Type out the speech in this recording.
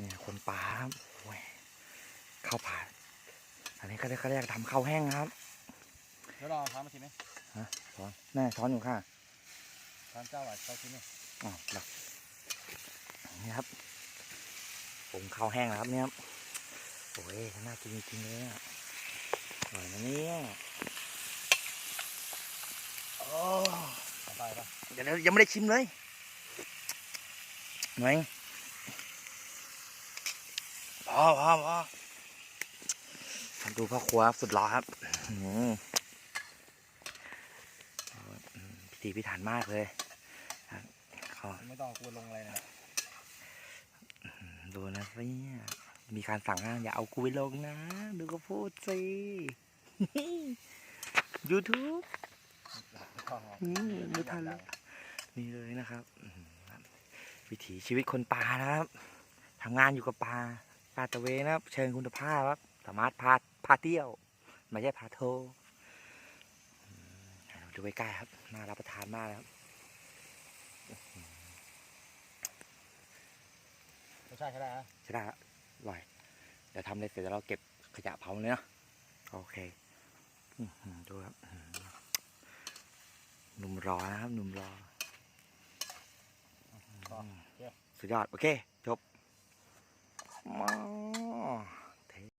เนี่ยคนป่าครับโอ้ยข้าวผัดอันนี้เขาเรียกเขาเรียกทำข้าวแห้งครับแล้วลองทำมาชิมไหมช้อนแน่ช้อนอยู่ค่ะทำเจ้าหวานเจ้าชิมไหมอ๋อหลับนี่ครับปรุงข้าวแห้งแล้วครับเนี่ยครับโอ้ยน่ากินจริงๆเลยอะอร่อยนะเนี่ยโอ้ทำไปปะเดี๋ยวยังไม่ได้ชิมเลยหน่อย พอพอพอทำดูพ่อครัวครับสุดหล่อครับอื้อหือพิถีพิถันมากเลยครับขอไม่ต้องกลัวลงอะไรนะดูนะสิมีการสั่งห้ามอย่าเอากูไปลงนะ ดูก็พูดสิ YouTube อืมไม่ทันแล้วนี่เลยนะครับอื้อหือครับ วิถีชีวิตคนป่านะครับทำงานอยู่กับป่าปลาตะเวนนะครับ เชิงคุณภาพครับ สามารถพาพาเที่ยว ไม่ใช่พาโทรอืมดูใกล้ๆครับ น่ารับประทานมากนะครับรสชาติใช่ได้ฮะใช่ได้ครับอร่อย เดี๋ยวทำเลยเสร็จแล้วเราเก็บขยะเผาเลยเนาะโอเคอื้อหือดูครับอื้อหือหนุ่มรอนะครับหนุ่มรอต่อสุดยอด โอเค จบมา